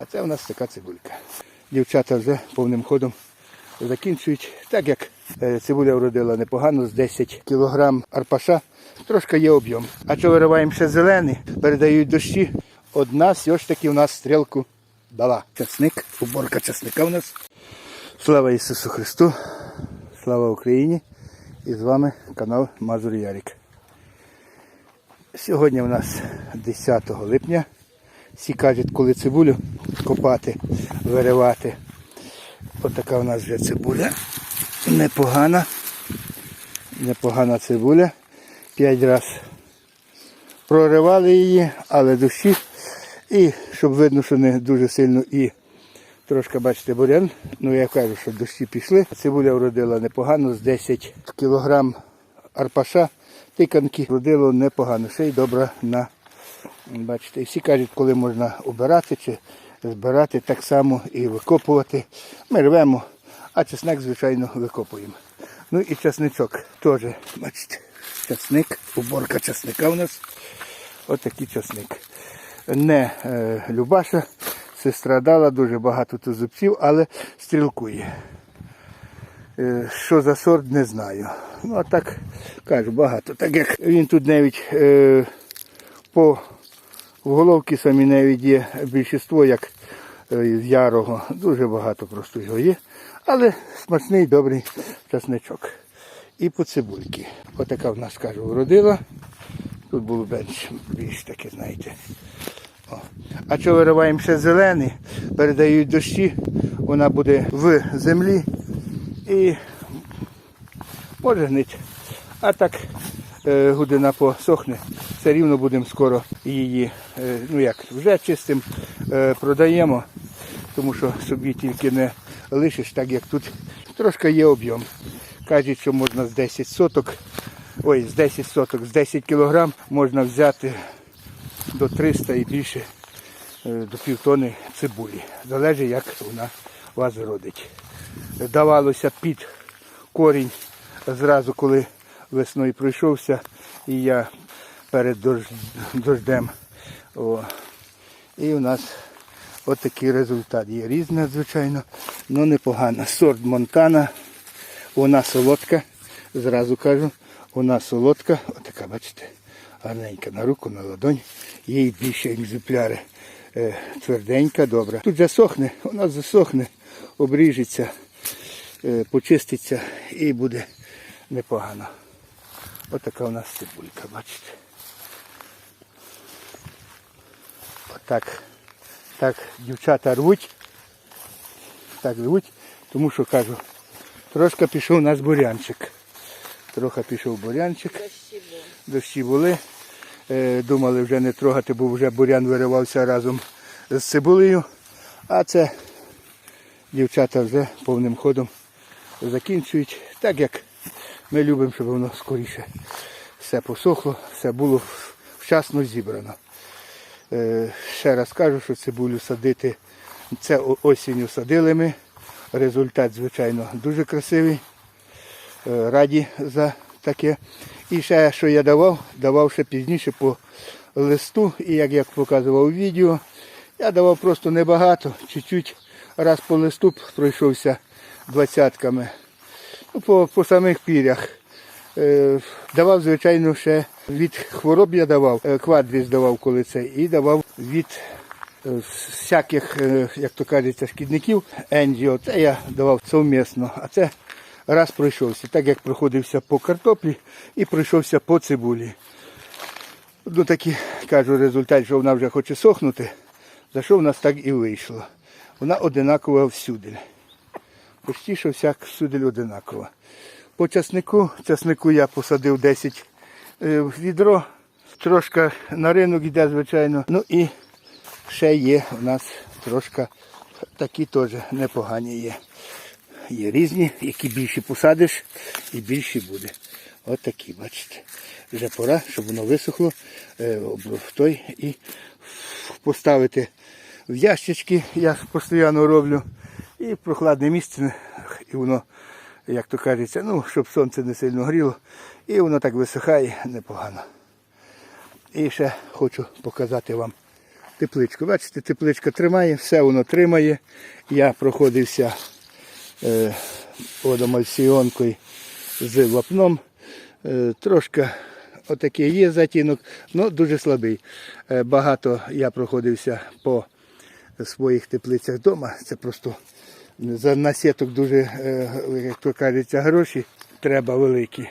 А це у нас така цибулька. Дівчата вже повним ходом закінчують. Так як е, цибуля вродила непогано, з 10 кг арпаша, трошки є об'єм. А що вириваємо ще зелений, передають дощі. Одна все ж таки у нас стрілку дала. Часник, уборка часника у нас. Слава Ісусу Христу! Слава Україні! І з вами канал Мазур Ярік. Сьогодні у нас 10 липня. Всі кажуть, коли цибулю копати, виривати. Отака у нас вже цибуля. Непогана. Непогана цибуля. П'ять разів проривали її, але душі. І щоб видно, що не дуже сильно і трошки бачите бурян. Ну я кажу, що дощі пішли. Цибуля вродила непогано, з 10 кілограм арпаша. Тиканки вродило непогано. Ще й добре на Бачите, і всі кажуть, коли можна обирати чи збирати так само і викопувати. Ми рвемо, а чесник, звичайно, викопуємо. Ну і чесничок теж, бачите, чесник, уборка чесника у нас. Отакий чесник. Не е, Любаша, сестра дала дуже багато тут зубців, але стрілкує. Е, Що за сорт, не знаю. Ну, а так кажу, багато. Так як він тут навіть е, по в головці самі навіть є більшість, як е, з ярого. Дуже багато просто його є. Але смачний, добрий часничок. І по цибульки. Отака в нас, кажу, вродила. Тут було більш, більш таке, знаєте. О. А що вириваємо ще зелений, передають дощі, вона буде в землі і може гнити. А так година посохне, все рівно будемо скоро її, е, ну як, вже чистим е, продаємо, тому що собі тільки не лишиш, так як тут трошки є об'єм. Кажуть, що можна з 10 соток, ой, з 10 соток, з 10 кілограм можна взяти до 300 і більше е, до півтони цибулі. Залежить, як вона вас родить. Давалося під корінь зразу, коли весною пройшовся, і я перед дождем. О. І у нас отакий результат. Є різне, звичайно, але непогано. Сорт Монтана, вона солодка, зразу кажу, вона солодка, отака, бачите, гарненька на руку, на ладонь. І більше екземпляри. Е, Тверденька, добра. Тут засохне, вона засохне, обріжеться, е, почиститься і буде непогано. Отака у нас цибулька, бачите. Отак. Так дівчата рвуть. Так рвуть, тому що кажу, трошки пішов у нас бурянчик. Трохи пішов бурянчик. Дощі були. Е, думали вже не трогати, бо вже бурян виривався разом з цибулею. А це дівчата вже повним ходом закінчують. Так як ми любимо, щоб воно скоріше все посохло, все було вчасно зібрано. Е, Ще раз кажу, що цибулю садити, це осінню садили ми. Результат, звичайно, дуже красивий. Е, Раді за таке. І ще, що я давав, давав ще пізніше по листу. І як я показував у відео, я давав просто небагато, чуть-чуть раз по листу пройшовся двадцятками. Ну, по, по самих пірях. Е, давав, звичайно, ще від хвороб я давав, е, квадріс давав коли це, і давав від е, всяких, як то кажеться, шкідників енджіо. Це я давав совмісно. А це раз пройшовся, так як проходився по картоплі і пройшовся по цибулі. Ну такі кажу результат, що вона вже хоче сохнути, за що в нас так і вийшло. Вона одинакова всюди. Почти всяк всюди одинакова. По часнику, часнику я посадив 10 е, відро. Трошки на ринок йде, звичайно. Ну і ще є у нас трошки такі теж непогані є. Є різні, які більші посадиш і більші буде. От такі, бачите. Вже пора, щоб воно висохло е, той і поставити в ящички, я постійно роблю, і прохладне місце, і воно, як то кажеться, ну, щоб сонце не сильно гріло, і воно так висихає непогано. І ще хочу показати вам тепличку. Бачите, тепличка тримає, все воно тримає. Я проходився е, водомальсіонкою з вапном. Е, трошки отакий є затінок, але дуже слабий. Е, багато я проходився по своїх теплицях вдома. Це просто за насіток дуже, е, як то кажеться, гроші треба великі.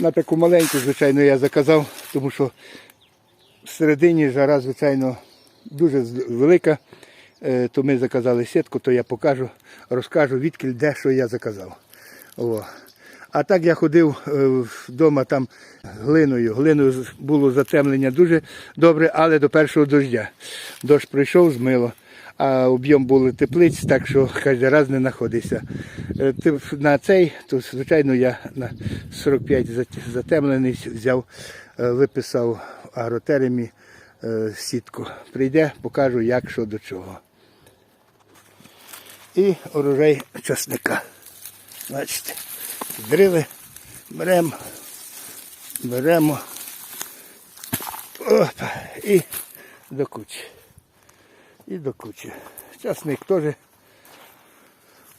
На таку маленьку, звичайно, я заказав, тому що всередині жара, звичайно, дуже велика. Е, То ми заказали сітку, то я покажу, розкажу, відкіль де що я заказав. О. А так я ходив е, вдома там глиною. Глиною було затемлення дуже добре, але до першого дождя. Дощ прийшов, змило. А об'єм були теплиць, так що кожен раз не знаходився. Е, На цей, то звичайно я на 45 зат- затемлений взяв, е, виписав агротеремі е, сітку. Прийде, покажу, як що до чого. І урожай часника. Бачите, дрили, беремо, беремо опа, і до кучі. І до кучі. Часник теж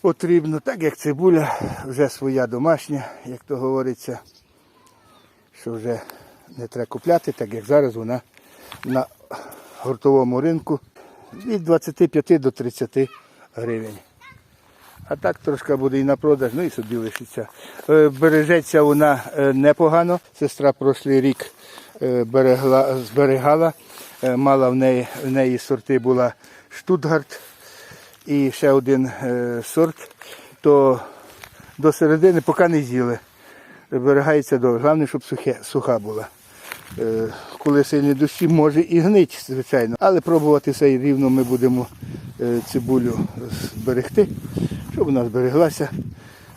потрібно, так як цибуля, вже своя домашня, як то говориться, що вже не треба купляти, так як зараз вона на гуртовому ринку від 25 до 30 гривень. А так трошки буде і на продаж, ну і собі лишиться. Е, Бережеться вона е, непогано. Сестра прошлий рік е, берегла, зберігала. Е, Мала в неї, в неї сорти була Штутгарт і ще один е, сорт. То до середини поки не з'їли. Зберігається добре. Головне, щоб сухе, суха була. Е, Коли сильні дощі, може і гнить, звичайно. Але пробувати все рівно ми будемо цибулю зберегти, щоб вона збереглася.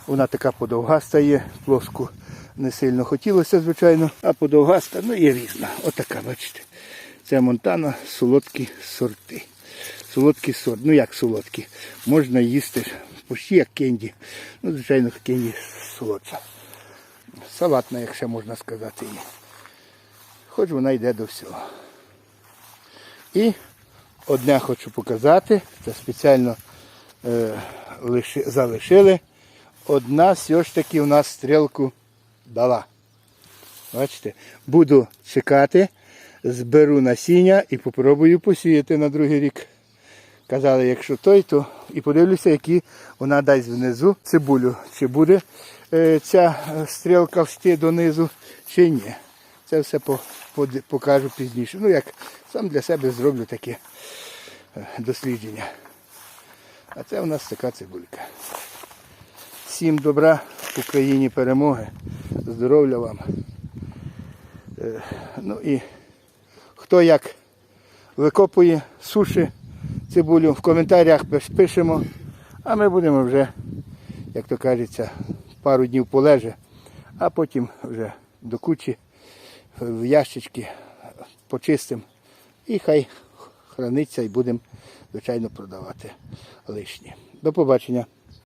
Вона така подовгаста є, плоску не сильно хотілося, звичайно, а подовгаста, ну є різна. Отака, бачите. Це Монтана, солодкі сорти. Солодкий сорт. Ну як солодкі? Можна їсти почти як кенді. Ну, звичайно, кенді солодша. Салатна, якщо можна сказати. Є. Хоч вона йде до всього. І одне хочу показати, це спеціально е, лиши, залишили. Одна все ж таки у нас стрілку дала. Бачите, буду чекати, зберу насіння і попробую посіяти на другий рік. Казали, якщо той, то і подивлюся, які вона дасть внизу цибулю. Чи буде е, ця е, стрілка всти донизу, чи ні. Це все покажу пізніше. Ну як сам для себе зроблю таке е, дослідження. А це у нас така цибулька. Всім добра, Україні перемоги, здоров'я вам. Ну і хто як викопує, суші цибулю, в коментарях пишемо, а ми будемо вже, як то кажеться, пару днів полеже, а потім вже до кучі в ящички почистимо і хай храниться і будемо, звичайно, продавати лишнє. До побачення.